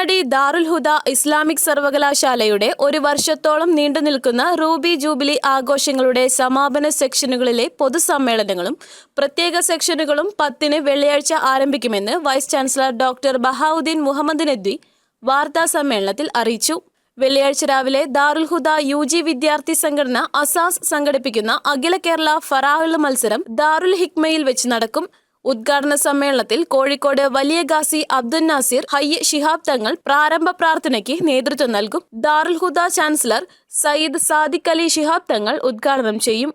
പരപ്പനങ്ങാടി ദാറുൽ ഹുദ Islamic സർവകലാശാലയുടെ ഒരു വർഷത്തോളം നീണ്ടു നിൽക്കുന്ന റൂബി ജൂബിലി ആഘോഷങ്ങളുടെ സമാപന സെക്ഷനുകളിലെ പൊതുസമ്മേളനങ്ങളും പ്രത്യേക സെക്ഷനുകളും പത്തിന് വെള്ളിയാഴ്ച ആരംഭിക്കുമെന്ന് vice chancellor doctor Bahauddeen Muhammad Nadwi വാർത്താ സമ്മേളനത്തിൽ അറിയിച്ചു. വെള്ളിയാഴ്ച രാവിലെ ദാറുൽ ഹുദ യു ജി വിദ്യാർത്ഥി സംഘടന അസാസ് സംഘടിപ്പിക്കുന്ന അഖില കേരള ഫറാഹുള്ള മത്സരം ദാറുൽ ഹിക്മയിൽ വെച്ച് നടക്കും. ഉദ്ഘാടന സമ്മേളനത്തിൽ കോഴിക്കോട് വലിയ ഗാസി അബ്ദുൽ നാസിർ ഹയ്യ ഷിഹാബ് തങ്ങൾ പ്രാരംഭ പ്രാർത്ഥനയ്ക്ക് നേതൃത്വം നൽകും. ദാറുൽ ഹുദ ചാൻസലർ സയ്യിദ് സാദിഖ് അലി ഷിഹാബ് തങ്ങൾ ഉദ്ഘാടനം ചെയ്യും.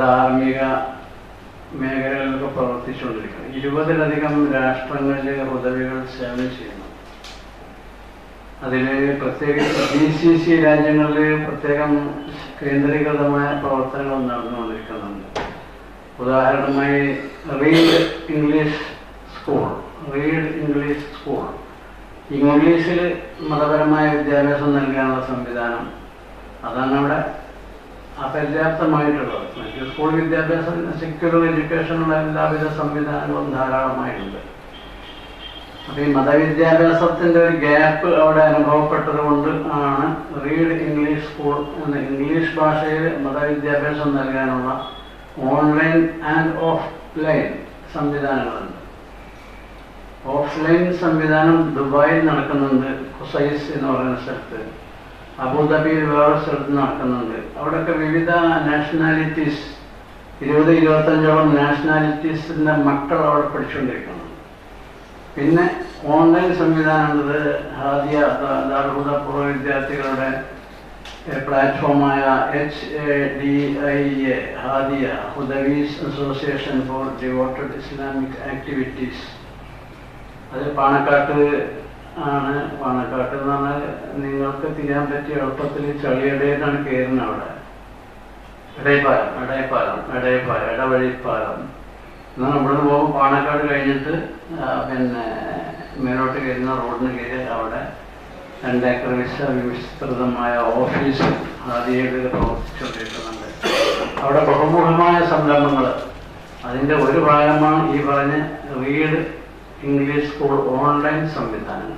ധാർമ്മിക മേഖലകളിലൊക്കെ പ്രവർത്തിച്ചുകൊണ്ടിരിക്കുന്നത് ഇരുപതിലധികം രാഷ്ട്രങ്ങളിലെ ഉദവികൾ സേവനം ചെയ്യുന്നു. അതിൽ പ്രത്യേകിച്ച് ജി സി സി രാജ്യങ്ങളിൽ പ്രത്യേകം കേന്ദ്രീകൃതമായ പ്രവർത്തനങ്ങൾ നടന്നുകൊണ്ടിരിക്കുന്നുണ്ട്. ഉദാഹരണമായി Read English School Read English School ഇംഗ്ലീഷിൽ മതപരമായ വിദ്യാഭ്യാസം നൽകാനുള്ള സംവിധാനം. അതാണ് അവിടെ അപര്യാപ്തമായിട്ടുള്ളത്. മറ്റ് സ്കൂൾ വിദ്യാഭ്യാസം സെക്യുലർ എഡ്യൂക്കേഷനുള്ള എല്ലാവിധ സംവിധാനങ്ങളും ധാരാളമായിട്ടുണ്ട്. അപ്പോൾ ഈ മതവിദ്യാഭ്യാസത്തിന്റെ ഒരു ഗ്യാപ്പ് അവിടെ അനുഭവപ്പെട്ടത് കൊണ്ട് ആണ് റീഡ് ഇംഗ്ലീഷ് സ്കൂൾ എന്ന ഇംഗ്ലീഷ് ഭാഷയിൽ മതവിദ്യാഭ്യാസം നൽകാനുള്ള ഓൺലൈൻ ആൻഡ് ഓഫ് ലൈൻ സംവിധാനങ്ങളുണ്ട് ഓഫ്ലൈൻ സംവിധാനം ദുബായിൽ നടക്കുന്നുണ്ട് ഖുസൈസ് എന്ന് പറയുന്ന സ്ഥലത്ത് അബുദാബിയിൽ വേറെ സ്ഥലത്ത് നടക്കുന്നുണ്ട് അവിടെയൊക്കെ വിവിധ നാഷണാലിറ്റീസ് ഇരുപത് ഇരുപത്തഞ്ചോളം നാഷണാലിറ്റീസിന്റെ മക്കൾ അവിടെ പഠിച്ചുകൊണ്ടിരിക്കുന്നു പിന്നെ ഓൺലൈൻ സംവിധാനമുള്ളത് ഹാദിയ ദാർഹുദ പൂർവ വിദ്യാർത്ഥികളുടെ പ്ലാറ്റ്ഫോമായ H A D I A Hadia Hudawis association for devoted Islamic activities അത് പാണക്കാട്ട് ആണ്. പാണക്കാട്ട് എന്ന് പറഞ്ഞാൽ നിങ്ങൾക്ക് തിരിയാൻ പറ്റിയ എളുപ്പത്തിൽ ചളിയടയിലാണ് കയറുന്നത് അവിടെ. ഇടയപ്പാലം ഇടയപ്പാലം ഇടയപ്പാലം ഇടവഴിപ്പാലം. എന്നാൽ ഇവിടുന്ന് പോകുമ്പോൾ പാണക്കാട് കഴിഞ്ഞിട്ട് പിന്നെ മേലോട്ട് കയറുന്ന റോഡിന് കയറി അവിടെ. രണ്ടേക്കർ വിശ വിസ്തൃതമായ ഓഫീസ് ആദ്യയുടെ പ്രവർത്തിച്ചുകൊണ്ടിരിക്കുന്നുണ്ട്. അവിടെ ബഹുമുഖമായ സംരംഭങ്ങൾ. അതിന്റെ ഒരു ഭാഗമാണ് ഈ പറഞ്ഞ റീഡ് ഇംഗ്ലീഷ് സ്കൂൾ ഓൺലൈൻ സംവിധാനം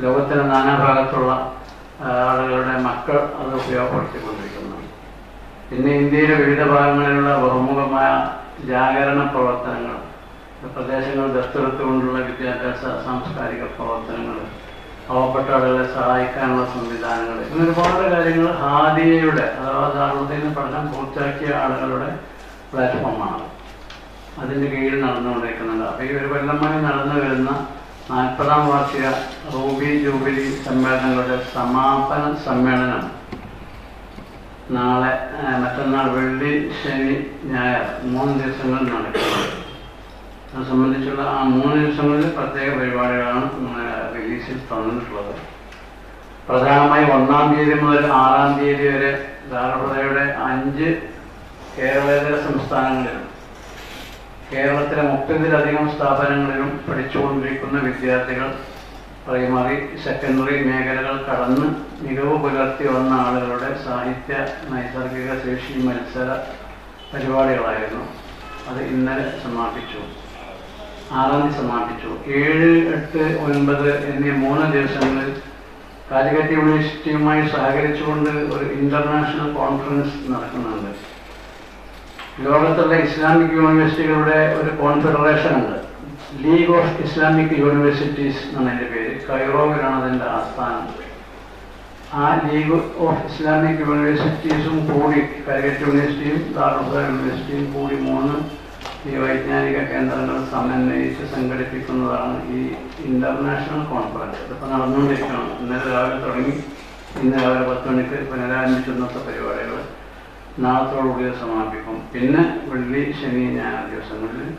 ലോകത്തിലെ നാനാഭാഗത്തുള്ള ആളുകളുടെ മക്കൾ അത് ഉപയോഗപ്പെടുത്തിക്കൊണ്ടിരിക്കുന്നു പിന്നെ ഇന്ത്യയിലെ വിവിധ ഭാഗങ്ങളിലുള്ള ബഹുമുഖമായ ജാഗരണ പ്രവർത്തനങ്ങൾ പ്രദേശങ്ങൾ ദത്തെടുത്തുകൊണ്ടുള്ള വിദ്യാഭ്യാസ സാംസ്കാരിക പ്രവർത്തനങ്ങൾ പാവപ്പെട്ട ആളുകളെ സഹായിക്കാനുള്ള സംവിധാനങ്ങൾ. ഇങ്ങനെ ഒരുപാട് കാര്യങ്ങൾ ഹാദിയയുടെ അഥവാ ദാറുദ്ദീന് പഠനം പൂർത്തിയാക്കിയ ആളുകളുടെ പ്ലാറ്റ്ഫോമാണ്. അതിന്റെ കീഴിൽ നടന്നുകൊണ്ടിരിക്കുന്നുണ്ട്. അപ്പോൾ ഈ ഒരു കൊല്ലമായി നടന്നു വരുന്ന നാൽപ്പതാം വാർഷിക റൂബി ജൂബിലി സമ്മേളനങ്ങളുടെ സമാപന സമ്മേളനം നാളെ മറ്റന്നാൾ വെള്ളി ശനി ഞായർ മൂന്ന് ദിവസങ്ങൾ നടക്കുന്നത് അത് സംബന്ധിച്ചുള്ള ആ മൂന്ന് ദിവസങ്ങളിൽ പ്രത്യേക പരിപാടികളാണ് നമ്മുടെ തന്നിട്ടുള്ളത് പ്രധാനമായി ഒന്നാം തീയതി മുതൽ ആറാം തീയതി വരെ ധാരണപ്രതയുടെ അഞ്ച് കേരളേതര സംസ്ഥാനങ്ങളിലും കേരളത്തിലെ മുപ്പതിലധികം സ്ഥാപനങ്ങളിലും പഠിച്ചുകൊണ്ടിരിക്കുന്ന വിദ്യാർത്ഥികൾ പ്രൈമറി സെക്കൻഡറി മേഖലകൾ കടന്ന് മികവ് പുലർത്തി വന്ന ആളുകളുടെ സാഹിത്യ നൈസർഗിക ശേഷി മത്സര പരിപാടികളായിരുന്നു. അത് ഇന്നലെ സമാപിച്ചു. ആറാം തീയതി സമാപിച്ചു. ഏഴ് എട്ട് ഒൻപത് എന്നീ മൂന്ന് ദിവസങ്ങളിൽ കാലിക്കറ്റ് യൂണിവേഴ്സിറ്റിയുമായി സഹകരിച്ചുകൊണ്ട് ഒരു ഇന്റർനാഷണൽ കോൺഫറൻസ് നടക്കുന്നുണ്ട്. ലോകത്തുള്ള ഇസ്ലാമിക് യൂണിവേഴ്സിറ്റികളുടെ ഒരു കോൺഫെഡറേഷൻ ഉണ്ട്. ലീഗ് ഓഫ് ഇസ്ലാമിക് യൂണിവേഴ്സിറ്റീസ് എന്നതിന്റെ പേര്. കൈറോവിലാണ് അതിന്റെ ആസ്ഥാനം. ആ ലീഗ് ഓഫ് ഇസ്ലാമിക് യൂണിവേഴ്സിറ്റീസും കൂടി കാലിക്കറ്റ് യൂണിവേഴ്സിറ്റിയും ദാറുസ യൂണിവേഴ്സിറ്റിയും കൂടി മൂന്ന് ഈ വൈജ്ഞാനിക കേന്ദ്രങ്ങൾ സമന്വയിച്ച് സംഘടിപ്പിക്കുന്നതാണ് ഈ ഇന്റർനാഷണൽ കോൺഫറൻസ്. ഇതിപ്പോൾ നടന്നുകൊണ്ടിരിക്കണം ഇന്നലെ രാവിലെ തുടങ്ങി. ഇന്ന് രാവിലെ പത്ത് മണിക്ക് പുനരാരംഭിച്ചിരുന്നത്തെ പരിപാടികൾ നാളത്തോടുകൂടി സമാപിക്കും. പിന്നെ വെള്ളി ശനി ഞായർ ദിവസങ്ങളിൽ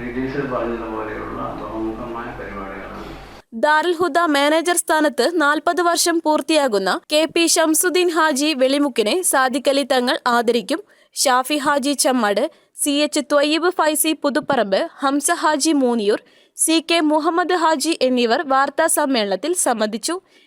റിലീസിൽ പറഞ്ഞതുപോലെയുള്ള ബഹുമുഖമായ പരിപാടികളാണ്. ദാരുൽഹുദ മാനേജർ സ്ഥാനത്ത് നാൽപ്പത് വർഷം പൂർത്തിയാകുന്ന കെ പി ഷംസുദ്ദീൻ ഹാജി വെളിമുക്കിനെ സാദിഖലി തങ്ങൾ ആദരിക്കും. Shafi Haji Chemmad C H Thwayyib Faizy Puthuparamba Hamsa Haji Mooniyur C K Muhammad Haji എന്നിവർ വാർത്താ സമ്മേളനത്തിൽ സംബന്ധിച്ചു.